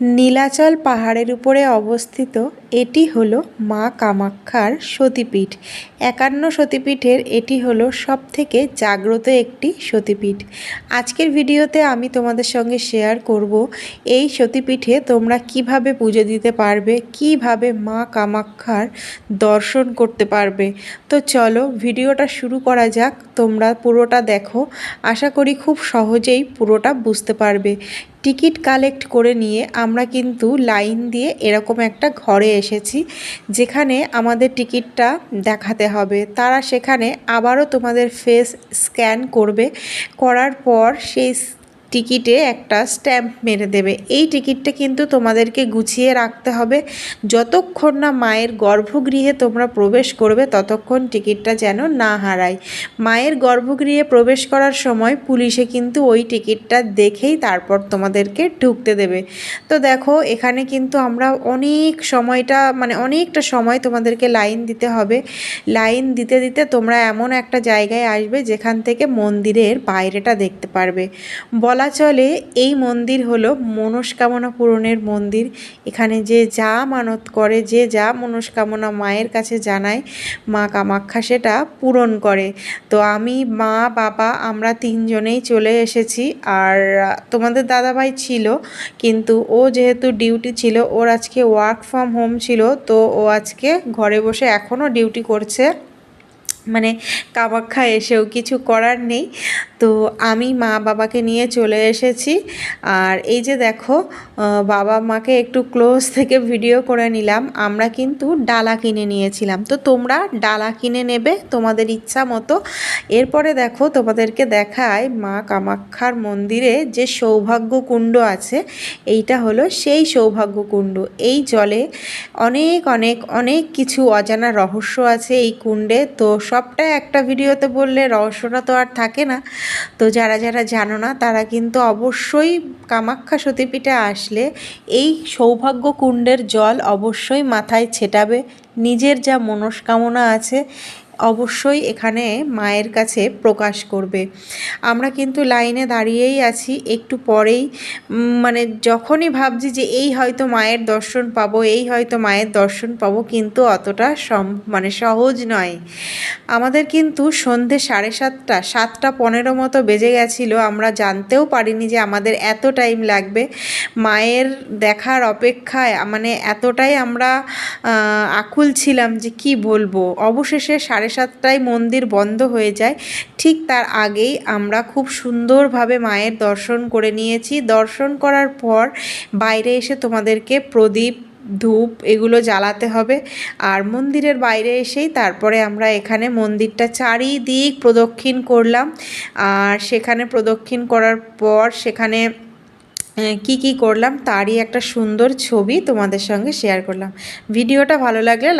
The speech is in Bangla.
নীলাচল পাহাড়ের উপরে অবস্থিত এটি হলো মা কামাক্ষার সতীপীঠ। একান্ন সতীপীঠের এটি হলো সব থেকে জাগ্রত একটি সতীপীঠ। আজকের ভিডিওতে আমি তোমাদের সঙ্গে শেয়ার করব, এই সতীপীঠে তোমরা কীভাবে পুজো দিতে পারবে, কীভাবে মা কামাক্ষার দর্শন করতে পারবে। তো চলো ভিডিওটা শুরু করা যাক, তোমরা পুরোটা দেখো। আশা করি খুব সহজেই পুরোটা বুঝতে পারবে। টিকিট কালেক্ট করে নিয়ে আমরা কিন্তু লাইন দিয়ে এরকম একটা ঘরে এসেছি, যেখানে আমাদের টিকিটটা দেখাতে হবে। তারা সেখানে আবারও তোমাদের ফেস স্ক্যান করবে। করার পর সেই টিকিটে একটা স্ট্যাম্প মেরে দেবে। এই টিকিটটা কিন্তু তোমাদেরকে গুছিয়ে রাখতে হবে। যতক্ষণ না মায়ের গর্ভগৃহে তোমরা প্রবেশ করবে, ততক্ষণ টিকিটটা যেন না হারায়। মায়ের গর্ভগৃহে প্রবেশ করার সময় পুলিশে কিন্তু ওই টিকিটটা দেখেই তারপর তোমাদেরকে ঢুকতে দেবে। তো দেখো, এখানে কিন্তু আমরা অনেক সময়টা মানে অনেকটা সময় তোমাদেরকে লাইন দিতে হবে। লাইন দিতে দিতে তোমরা এমন একটা জায়গায় আসবে যেখান থেকে মন্দিরের বাইরেটা দেখতে পারবে। বলা চলে এই মন্দির হলো মনস্কামনা পূরণের মন্দির। এখানে যে যা মানত করে, যে যা মনস্কামনা মায়ের কাছে জানায়, মা কামাখ্যা সেটা পূরণ করে। তো আমি, মা, বাবা, আমরা তিনজনেই চলে এসেছি। আর তোমাদের দাদাভাই ছিল, কিন্তু ও যেহেতু ডিউটি ছিল, ওর আজকে ওয়ার্ক ফ্রম হোম ছিল, তো ও আজকে ঘরে বসে এখনও ডিউটি করছে। মানে কামাখ্যা এসেও কিছু করার নেই। তো আমি মা বাবাকে নিয়ে চলে এসেছি। আর এই যে দেখো বাবা মাকে একটু ক্লোজ থেকে ভিডিও করে নিলাম। আমরা কিন্তু ডালা কিনে নিয়েছিলাম। তো তোমরা ডালা কিনে নেবে তোমাদের ইচ্ছা মতো। এরপরে দেখো, তোমাদেরকে দেখায় মা কামাক্ষার মন্দিরে যে সৌভাগ্য কুণ্ড আছে, এইটা হলো সেই সৌভাগ্য কুণ্ড এই জলে অনেক অনেক অনেক কিছু অজানা রহস্য আছে এই কুণ্ডে। তো সবটা একটা ভিডিওতে বললে রহস্যটা তো আর থাকে না। তো যারা যারা জানো না, তারা কিন্তু অবশ্যই কামাখ্যা সতীপীঠে আসলে এই সৌভাগ্য কুণ্ডের জল অবশ্যই মাথায় ছেটাবে। নিজের যা মনস্কামনা আছে অবশ্যই এখানে মায়ের কাছে প্রকাশ করবে। আমরা কিন্তু লাইনে দাঁড়িয়েই আছি, একটু পরেই মানে যখনই ভাবছি যে এই হয়তো মায়ের দর্শন পাবো, এই হয়তো মায়ের দর্শন পাবো, কিন্তু অতটা সম মানে সহজ নয়। আমাদের কিন্তু সন্ধে সাড়ে সাতটা সাতটা পনেরো মতো বেজে গেছিল, আমরা জানতেও পারিনি যে আমাদের এত টাইম লাগবে। মায়ের দেখার অপেক্ষায় মানে এতটাই আমরা আকুল ছিলাম যে কি বলব? অবশেষে সাড়ে সাড়ে সাতটায় মন্দির বন্ধ হয়ে যায়। ঠিক তার আগেই আমরা খুব সুন্দরভাবে মায়ের দর্শন করে নিয়েছি। দর্শন করার পর বাইরে এসে তোমাদেরকে প্রদীপ, ধূপ এগুলো জ্বালাতে হবে। আর মন্দিরের বাইরে এসেই তারপরে আমরা এখানে মন্দিরটা চারিদিক প্রদক্ষিণ করলাম। আর সেখানে প্রদক্ষিণ করার পর সেখানে কি কি করলাম তারই একটা সুন্দর ছবি তোমাদের সঙ্গে শেয়ার করলাম। ভিডিওটা ভালো লাগলে